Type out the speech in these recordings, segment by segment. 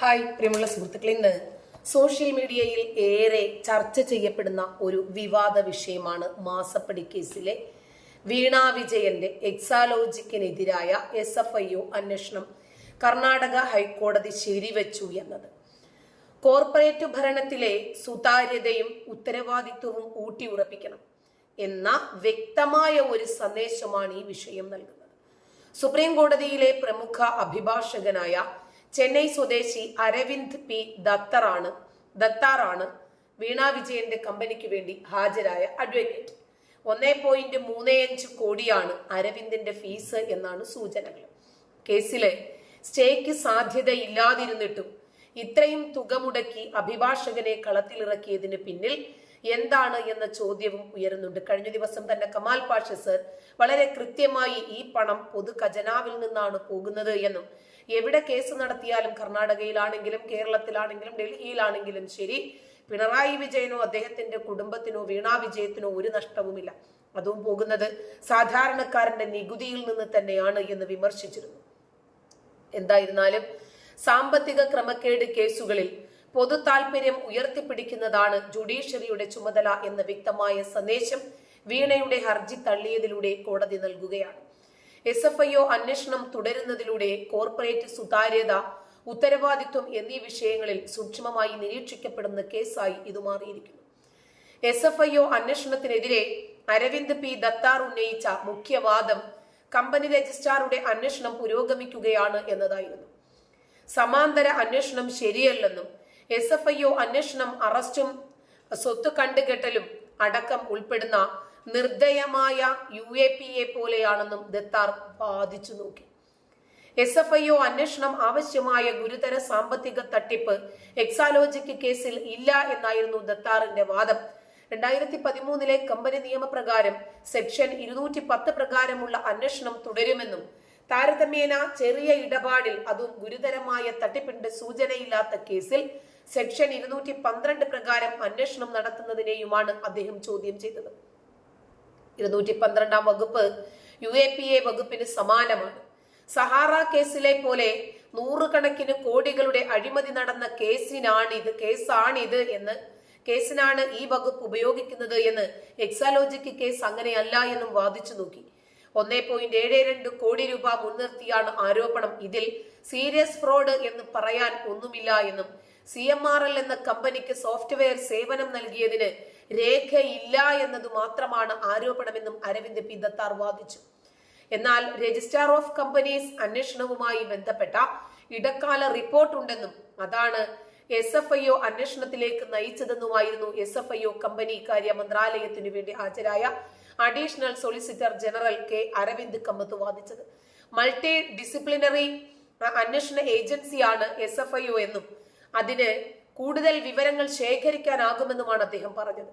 Hi പ്രിയമുള്ള സുഹൃത്തുക്കളെ ഇന്ന് സോഷ്യൽ മീഡിയയിൽ ഏറെ ചർച്ച ചെയ്യപ്പെടുന്ന ഒരു വിവാദ വിഷയമാണ് മാസപ്പടി കേസിലെ വീണ വിജയന്റെ എക്സാലോജിക്കിനെതിരായ എസ് എഫ് ഐ ഒ അന്വേഷണം കർണാടക ഹൈക്കോടതി ശരിവച്ചു എന്നത്. കോർപ്പറേറ്റ് ഭരണത്തിലെ സുതാര്യതയും ഉത്തരവാദിത്വവും ഊട്ടിയുറപ്പിക്കണം എന്ന വ്യക്തമായ ഒരു സന്ദേശമാണ് ഈ വിഷയം നൽകുന്നത്. സുപ്രീം കോടതിയിലെ പ്രമുഖ അഭിഭാഷകനായ ചെന്നൈ സ്വദേശി അരവിന്ദ് പി ദത്തറാണ് ദത്താറാണ് വീണ വിജയന്റെ കമ്പനിക്ക് വേണ്ടി ഹാജരായ അഡ്വക്കേറ്റ് ഒന്നേ പോയിന്റ് മൂന്ന് അഞ്ച് കോടിയാണ് അരവിന്ദിന്റെ ഫീസ് എന്നാണ് സൂചനകൾ. കേസിലെ സ്റ്റേക്ക് സാധ്യതയില്ലാതിരുന്നിട്ടും ഇത്രയും തുക മുടക്കി അഭിഭാഷകനെ കളത്തിലിറക്കിയതിന് പിന്നിൽ എന്താണ് എന്ന ചോദ്യവും ഉയരുന്നുണ്ട്. കഴിഞ്ഞ ദിവസം തന്നെ കമാൽ പാഷ സർ വളരെ കൃത്യമായി ഈ പണം പൊതു ഖജനാവിൽ നിന്നാണ് പോകുന്നത് എന്നും എവിടെ കേസ് നടത്തിയാലും കർണാടകയിലാണെങ്കിലും കേരളത്തിലാണെങ്കിലും ഡൽഹിയിലാണെങ്കിലും ശരി പിണറായി വിജയനോ അദ്ദേഹത്തിന്റെ കുടുംബത്തിനോ വീണാ വിജയത്തിനോ ഒരു നഷ്ടവുമില്ല. അതും പോകുന്നത് സാധാരണക്കാരന്റെ നികുതിയിൽ നിന്ന് തന്നെയാണ് എന്ന് വിമർശിച്ചിരുന്നു. എന്തായിരുന്നാലും സാമ്പത്തിക ക്രമക്കേട് കേസുകളിൽ പൊതു താൽപര്യം ഉയർത്തിപ്പിടിക്കുന്നതാണ് ജുഡീഷ്യറിയുടെ ചുമതല എന്ന വ്യക്തമായ സന്ദേശം വീണയുടെ ഹർജി തള്ളിയതിലൂടെ കോടതി നൽകുകയാണ്. എസ് എഫ് ഐ ഒ അന്വേഷണം തുടരുന്നതിലൂടെ കോർപ്പറേറ്റ് സുതാര്യത ഉത്തരവാദിത്വം എന്നീ വിഷയങ്ങളിൽ സൂക്ഷ്മമായി നിരീക്ഷിക്കപ്പെടുന്ന കേസായി ഇത് മാറിയിരിക്കുന്നു. എസ് എഫ് ഐ ഒ അന്വേഷണത്തിനെതിരെ അരവിന്ദ് പി ദത്താർ ഉന്നയിച്ച മുഖ്യവാദം കമ്പനി രജിസ്ട്രാറുടെ അന്വേഷണം പുരോഗമിക്കുകയാണ് എന്നതായിരുന്നു. സമാന്തര അന്വേഷണം ശരിയല്ലെന്നും എസ് എഫ് ഐ ഒ അന്വേഷണം അറസ്റ്റും സ്വത്ത് കണ്ടുകെട്ടലും അടക്കം ഉൾപ്പെടുന്ന നിർദ്ദയമായ യു എ പി എ പോലെയാണെന്നും ദത്താർ വാദിച്ചു നോക്കി. എസ് എഫ് ഐ ഒ അന്വേഷണം ആവശ്യമായ ഗുരുതര സാമ്പത്തിക തട്ടിപ്പ് എക്സാലോജിക്ക് കേസിൽ ഇല്ല എന്നായിരുന്നു ദത്താറിന്റെ വാദം. രണ്ടായിരത്തി പതിമൂന്നിലെ കമ്പനി നിയമപ്രകാരം സെക്ഷൻ ഇരുന്നൂറ്റി പത്ത് പ്രകാരമുള്ള അന്വേഷണം തുടരുമെന്നും താരതമ്യേന ചെറിയ ഇടപാടിൽ അതും ഗുരുതരമായ തട്ടിപ്പിന്റെ സൂചനയില്ലാത്ത കേസിൽ സെക്ഷൻ ഇരുന്നൂറ്റി പന്ത്രണ്ട് പ്രകാരം അന്വേഷണം നടത്തുന്നതിനെയുമാണ് അദ്ദേഹം ചോദ്യം ചെയ്തത്. ഇരുന്നൂറ്റി പന്ത്രണ്ടാം വകുപ്പ് യു എ പി എ വകുപ്പിന് സമാനമാണ്. സഹാറ കേസിലെ പോലെ നൂറുകണക്കിന് കോടികളുടെ അഴിമതി നടന്ന കേസിനാണിത് കേസാണിത് എന്ന് കേസിനാണ് ഈ വകുപ്പ് ഉപയോഗിക്കുന്നത് എന്ന് എക്സാലോജിക്ക് കേസ് അങ്ങനെയല്ല എന്നും വാദിച്ചു നോക്കി. ഒന്നേ പോയിന്റ് ഏഴ് രണ്ട് കോടി രൂപ മുൻനിർത്തിയാണ് ആരോപണം ഇതിൽ. സീരിയസ് ഫ്രോഡ് എന്ന് പറയാൻ ഒന്നുമില്ല എന്നും സി എം ആർ എൽ എന്ന കമ്പനിക്ക് സോഫ്റ്റ്വെയർ സേവനം നൽകിയതിന് രേഖയില്ല എന്നത് മാത്രമാണ് ആരോപണമെന്നും അരവിന്ദ് പി ദത്താർ വാദിച്ചു. എന്നാൽ രജിസ്ട്രാർ ഓഫ് കമ്പനീസ് അന്വേഷണവുമായി ബന്ധപ്പെട്ട ഇടക്കാല റിപ്പോർട്ടുണ്ടെന്നും അതാണ് എസ് എഫ് ഐ ഒ അന്വേഷണത്തിലേക്ക് നയിച്ചതെന്നുമായിരുന്നു S F I O company കാര്യ മന്ത്രാലയത്തിനു വേണ്ടി ഹാജരായ additional solicitor general K Aravind Kamath വാദിച്ചത്. Multi disciplinary അന്വേഷണ ഏജൻസിയാണ് എസ് എഫ് ഐ ഒ എന്നും അതിന് കൂടുതൽ വിവരങ്ങൾ ശേഖരിക്കാനാകുമെന്നുമാണ് അദ്ദേഹം പറഞ്ഞത്.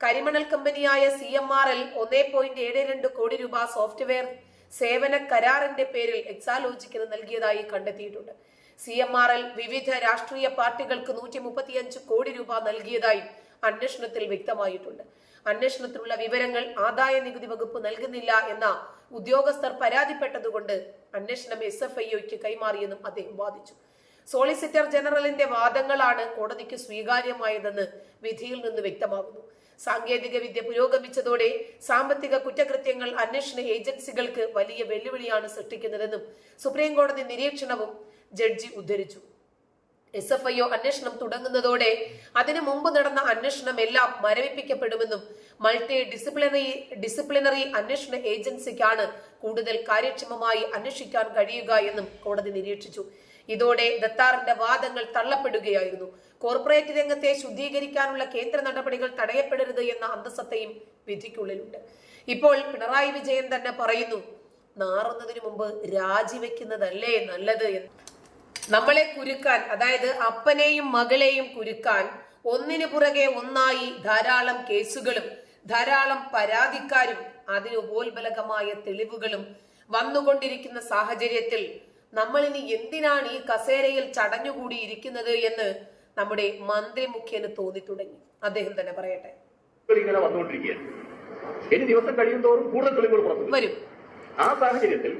കരിമണൽ കമ്പനിയായ സി എം ആർ എൽ ഒന്നേ പോയിന്റ് ഏഴ് രണ്ട് കോടി രൂപ സോഫ്റ്റ്വെയർ സേവന കരാറിന്റെ പേരിൽ എക്സാലോജിക്കിന് നൽകിയതായി കണ്ടെത്തിയിട്ടുണ്ട്. സി എം ആർ എൽ വിവിധ രാഷ്ട്രീയ പാർട്ടികൾക്ക് നൂറ്റി മുപ്പത്തിയഞ്ച് കോടി രൂപ നൽകിയതായി അന്വേഷണത്തിൽ വ്യക്തമായിട്ടുണ്ട്. അന്വേഷണത്തിലുള്ള വിവരങ്ങൾ ആദായ നികുതി വകുപ്പ് നൽകുന്നില്ല എന്ന ഉദ്യോഗസ്ഥർ പരാതിപ്പെട്ടതുകൊണ്ട് അന്വേഷണം എസ് എഫ് ഐ കൈമാറിയെന്നും അദ്ദേഹം വാദിച്ചു. സോളിസിറ്റർ ജനറലിന്റെ വാദങ്ങളാണ് കോടതിക്ക് സ്വീകാര്യമായതെന്ന് വിധിയിൽ നിന്ന് വ്യക്തമാകുന്നു. സാങ്കേതിക വിദ്യ പുരോഗമിച്ചതോടെ സാമ്പത്തിക കുറ്റകൃത്യങ്ങൾ അന്വേഷണ ഏജൻസികൾക്ക് വലിയ വെല്ലുവിളിയാണ് സൃഷ്ടിക്കുന്നതെന്നും സുപ്രീം കോടതി നിരീക്ഷണവും ജഡ്ജി ഉദ്ധരിച്ചു. എസ് എഫ് ഐ ഒ അന്വേഷണം തുടങ്ങുന്നതോടെ അതിനു മുമ്പ് നടന്ന അന്വേഷണം എല്ലാം മരവിപ്പിക്കപ്പെടുമെന്നും മൾട്ടി ഡിസിപ്ലിനറി ഡിസിപ്ലിനറി അന്വേഷണ ഏജൻസിക്കാണ് കൂടുതൽ കാര്യക്ഷമമായി അന്വേഷിക്കാൻ കഴിയുക എന്നും കോടതി നിരീക്ഷിച്ചു. ഇതോടെ ദത്താറിന്റെ വാദങ്ങൾ തള്ളപ്പെടുകയായിരുന്നു. കോർപ്പറേറ്റ് രംഗത്തെ ശുദ്ധീകരിക്കാനുള്ള കേന്ദ്ര നടപടികൾ തടയപ്പെടരുത് എന്ന അന്തസത്തയും വിധിക്കുള്ളിലുണ്ട്. ഇപ്പോൾ പിണറായി വിജയൻ തന്നെ പറയുന്നു നാറുന്നതിനു മുമ്പ് രാജിവെക്കുന്നതല്ലേ നല്ലത് എന്ന്. നമ്മളെ കുരുക്കാൻ അതായത് അപ്പനെയും മകളെയും കുരുക്കാൻ ഒന്നിനു പുറകെ ഒന്നായി ധാരാളം കേസുകളും ധാരാളം പരാതിക്കാരും അതിന് ഉപോത്ബലകമായ തെളിവുകളും വന്നുകൊണ്ടിരിക്കുന്ന സാഹചര്യത്തിൽ നമ്മൾ ഇനി എന്തിനാണ് ഈ കസേരയിൽ ചടഞ്ഞുകൂടി ഇരിക്കുന്നത് എന്ന് നമ്മുടെ മന്ത്രി മുഖ്യന് തോന്നി തുടങ്ങി. അദ്ദേഹം തന്നെ പറയട്ടെ. ഇങ്ങനെ വന്നുകൊണ്ടിരിക്കുകയാണ്. ഇനി ദിവസം കൂടുതൽ തെളിവുകൾ പുറത്തു വരും. ആ സാഹചര്യത്തിൽ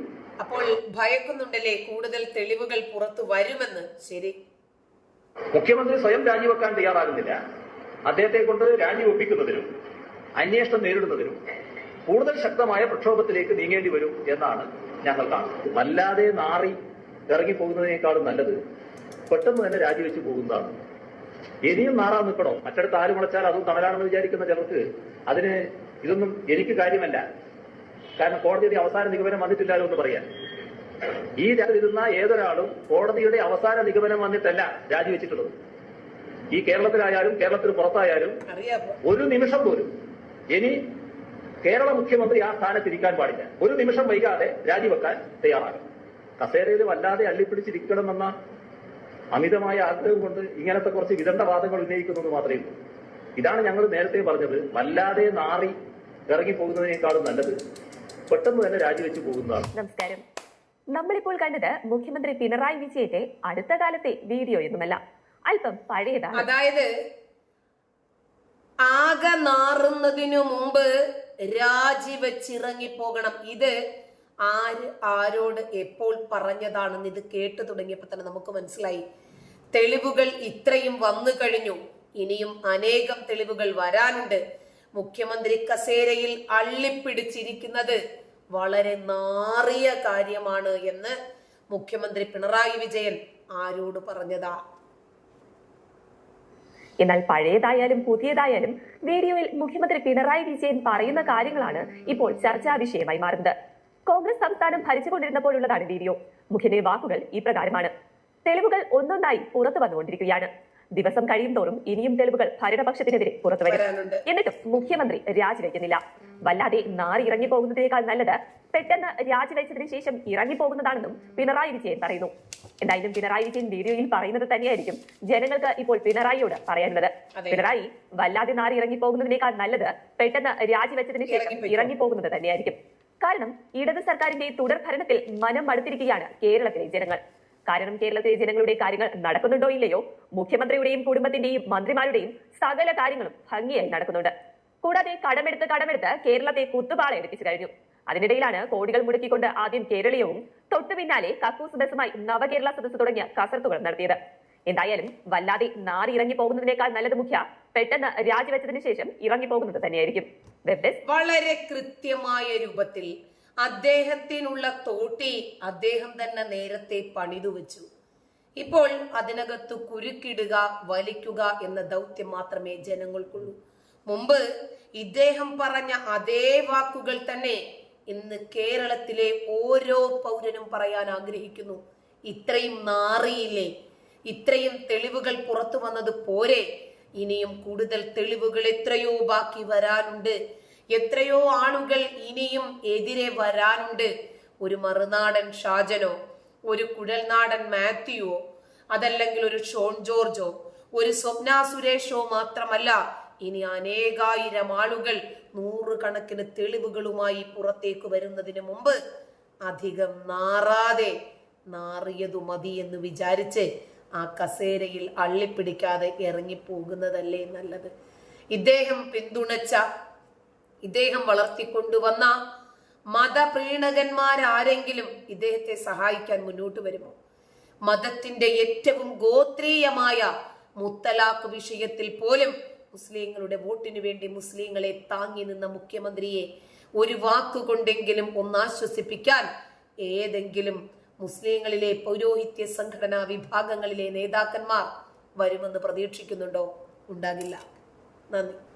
അപ്പോൾ ഭയക്കുന്നുണ്ടല്ലേ കൂടുതൽ തെളിവുകൾ പുറത്തു വരുമെന്ന്? ശരി. മുഖ്യമന്ത്രി സ്വയം രാജിവെക്കാൻ തയ്യാറാകുന്നില്ല. അദ്ദേഹത്തെ കൊണ്ട് രാജി ഒപ്പിക്കുന്നതിനും അന്വേഷണം നേരിടുന്നതിനും കൂടുതൽ ശക്തമായ പ്രക്ഷോഭത്തിലേക്ക് നീങ്ങേണ്ടി വരും എന്നാണ് ഞങ്ങൾ കാണുന്നത് വല്ലാതെ നാറി ഇറങ്ങിപ്പോകുന്നതിനേക്കാളും നല്ലത് പെട്ടെന്ന് തന്നെ രാജിവെച്ച് പോകുന്നതാണ്. ഇനിയും നാറാൻ നിൽക്കണോ? മറ്റടുത്ത് ആര് മുളച്ചാൽ അതും തണലാണെന്ന് വിചാരിക്കുന്ന ചിലർക്ക് അതിന് ഇതൊന്നും എനിക്ക് കാര്യമല്ല. കാരണം കോടതിയുടെ അവസാന നിഗമനം വന്നിട്ടില്ലല്ലോ എന്ന് പറയാൻ. ഈ ഇരുന്ന ഏതൊരാളും കോടതിയുടെ അവസാന നിഗമനം വന്നിട്ടല്ല രാജിവെച്ചിട്ടുള്ളത്. ഈ കേരളത്തിലായാലും കേരളത്തിന് പുറത്തായാലും ഒരു നിമിഷം പോലും. ഇനി കേരള മുഖ്യമന്ത്രി ആ സ്ഥാനത്തിരിക്കാൻ പാടില്ല. ഒരു നിമിഷം വൈകാതെ രാജിവെക്കാൻ തയ്യാറാകും കസേരയിൽ വല്ലാതെ അള്ളിപ്പിടിച്ചിരിക്കണമെന്ന അമിതമായ ആഗ്രഹം കൊണ്ട് ഇങ്ങനത്തെ കുറച്ച് വിദണ്ഡവാദങ്ങൾ ഉന്നയിക്കുന്നത് മാത്രമേ ഉള്ളൂ. ഇതാണ് ഞങ്ങൾ നേരത്തെ പറഞ്ഞത്. വല്ലാതെ നാറി ഇറങ്ങിപ്പോകുന്നതിനേക്കാളും നല്ലത് പെട്ടെന്ന് തന്നെ രാജിവെച്ച് പോകുന്നതാണ്. നമസ്കാരം. നമ്മളിപ്പോൾ കണ്ടത് മുഖ്യമന്ത്രി പിണറായി വിജയന്റെ അടുത്ത കാലത്തെ വീഡിയോ വീഡിയോയൊന്നുമല്ല അല്പം പഴയതാണ്. അതായത് ആകെ നാറുന്നതിനു മുമ്പ് രാജിവെച്ചിറങ്ങിപ്പോകണം. ഇത് ആര് ആരോട് എപ്പോൾ പറഞ്ഞതാണെന്ന് ഇത് കേട്ടു തുടങ്ങിയപ്പോൾ തന്നെ നമുക്ക് മനസ്സിലായി. തെളിവുകൾ ഇത്രയും വന്നു കഴിഞ്ഞു. ഇനിയും അനേകം തെളിവുകൾ വരാനുണ്ട്. മുഖ്യമന്ത്രി കസേരയിൽ അള്ളിപ്പിടിച്ചിരിക്കുന്നത് വളരെ നാറിയ കാര്യമാണ് എന്ന് മുഖ്യമന്ത്രി പിണറായി വിജയൻ ആരോട് പറഞ്ഞതാ? എന്നാൽ പഴയതായാലും പുതിയതായാലും വീഡിയോയിൽ മുഖ്യമന്ത്രി പിണറായി വിജയൻ പറയുന്ന കാര്യങ്ങളാണ് ഇപ്പോൾ ചർച്ചാ വിഷയമായി മാറുന്നത്. കോൺഗ്രസ് സംസ്ഥാനം ഭരിച്ചുകൊണ്ടിരുന്നപ്പോഴുള്ളതാണ് വീഡിയോ. മുഖ്യന്റെ വാക്കുകൾ ഇപ്രകാരമാണ്. തെളിവുകൾ ഒന്നൊന്നായി പുറത്തു വന്നുകൊണ്ടിരിക്കുകയാണ്. ദിവസം കഴിയും തോറും ഇനിയും തെളിവുകൾ ഭരണപക്ഷത്തിനെതിരെ പുറത്തുവരും എന്നിട്ടും മുഖ്യമന്ത്രി രാജിവെക്കുന്നില്ല. വല്ലാതെ നാറി ഇറങ്ങിപ്പോകുന്നതിനേക്കാൾ നല്ലത്. പെട്ടെന്ന് രാജിവെച്ചതിന് ശേഷം ഇറങ്ങിപ്പോകുന്നതാണെന്നും പിണറായി വിജയൻ പറയുന്നു. എന്തായാലും പിണറായി വിജയൻ വീഡിയോയിൽ പറയുന്നത് തന്നെയായിരിക്കും ജനങ്ങൾക്ക് ഇപ്പോൾ പിണറായിയോട് പറയാനുള്ളത്. പിണറായി വല്ലാതെ നാറി ഇറങ്ങിപ്പോകുന്നതിനേക്കാൾ നല്ലത് പെട്ടെന്ന് രാജിവെച്ചതിന് ശേഷം ഇറങ്ങി ഇറങ്ങിപ്പോകുന്നത് തന്നെയായിരിക്കും. കാരണം ഇടത് സർക്കാരിന്റെ തുടർ ഭരണത്തിൽ മനം മടുത്തിരിക്കുകയാണ് കേരളത്തിലെ ജനങ്ങൾ. കാരണം കേരളത്തിലെ ജനങ്ങളുടെ കാര്യങ്ങൾ നടക്കുന്നുണ്ടോ ഇല്ലയോ? മുഖ്യമന്ത്രിയുടെയും കുടുംബത്തിന്റെയും മന്ത്രിമാരുടെയും സകല കാര്യങ്ങളും ഭംഗിയായി നടക്കുന്നുണ്ട്. കൂടാതെ കടമെടുത്ത് കടമെടുത്ത് കേരളത്തെ കുത്തുപാള എടുപ്പിച്ചു കഴിഞ്ഞു. അതിനിടയിലാണ് കോടികൾ മുടക്കിക്കൊണ്ട് ആദ്യം കേരളീയവും തൊട്ടു പിന്നാലെ കക്കൂസ് ബസുമായി നവകേരള സദസ് തുടങ്ങിയ കസർത്തുകൾ നടത്തിയത്. എന്തായാലും വല്ലാതെ നാറി ഇറങ്ങി പോകുന്നതിനേക്കാൾ നല്ലത് മുഖ്യ പെട്ടെന്ന് രാജിവെച്ചതിന് ശേഷം ഇറങ്ങി പോകുന്നത് തന്നെയായിരിക്കും വളരെ കൃത്യമായ രൂപത്തിൽ അദ്ദേഹത്തിനുള്ള തോട്ടി അദ്ദേഹം തന്നെ നേരത്തെ പണിതു വെച്ചു. ഇപ്പോൾ അതിനകത്ത് കുരുക്കിടുക വലിക്കുക എന്ന ദൗത്യം മാത്രമേ ജനങ്ങൾക്കുള്ളൂ. മുമ്പ് ഇദ്ദേഹം പറഞ്ഞ അതേ വാക്കുകൾ തന്നെ ഇന്ന് കേരളത്തിലെ ഓരോ പൗരനും പറയാൻ ആഗ്രഹിക്കുന്നു. ഇത്രയും നാറിയില്ലേ? ഇത്രയും തെളിവുകൾ പുറത്തു വന്നത് പോരെ? ഇനിയും കൂടുതൽ തെളിവുകൾ എത്രയോ ബാക്കി വരാനുണ്ട്. എത്രയോ ആളുകൾ ഇനിയും എതിരെ വരാനുണ്ട്. ഒരു മറുനാടൻ ഷാജനോ ഒരു കുഴൽനാടൻ മാത്യുവോ അതല്ലെങ്കിൽ ഒരു ഷോൺ ജോർജോ ഒരു സ്വപ്ന സുരേഷോ മാത്രമല്ല ഇനി അനേകായിരം ആളുകൾ നൂറുകണക്കിന് തെളിവുകളുമായി പുറത്തേക്ക് വരുന്നതിന് മുമ്പ് അധികം നാറാതെ നാറിയതു മതി എന്ന് വിചാരിച്ച് ആ കസേരയിൽ അള്ളിപ്പിടിക്കാതെ ഇറങ്ങിപ്പോകുന്നതല്ലേ നല്ലത്. ഇദ്ദേഹം പിന്തുണച്ച ഇദ്ദേഹം വളർത്തിക്കൊണ്ടുവന്ന മതപ്രീണകന്മാരാരെങ്കിലും ഇദ്ദേഹത്തെ സഹായിക്കാൻ മുന്നോട്ട് വരുമോ? മതത്തിന്റെ ഏറ്റവും ഗോത്രീയമായ മുത്തലാഖ് വിഷയത്തിൽ പോലും മുസ്ലിങ്ങളുടെ വോട്ടിനു വേണ്ടി മുസ്ലിങ്ങളെ താങ്ങി നിന്ന മുഖ്യമന്ത്രിയെ ഒരു വാക്കുകൊണ്ടെങ്കിലും ഒന്നാശ്വസിപ്പിക്കാൻ ഏതെങ്കിലും മുസ്ലിങ്ങളിലെ പൗരോഹിത്യ സംഘടനാ വിഭാഗങ്ങളിലെ നേതാക്കന്മാർ വരുമെന്ന് പ്രതീക്ഷിക്കുന്നുണ്ടോ? ഉണ്ടാകില്ല. നന്ദി.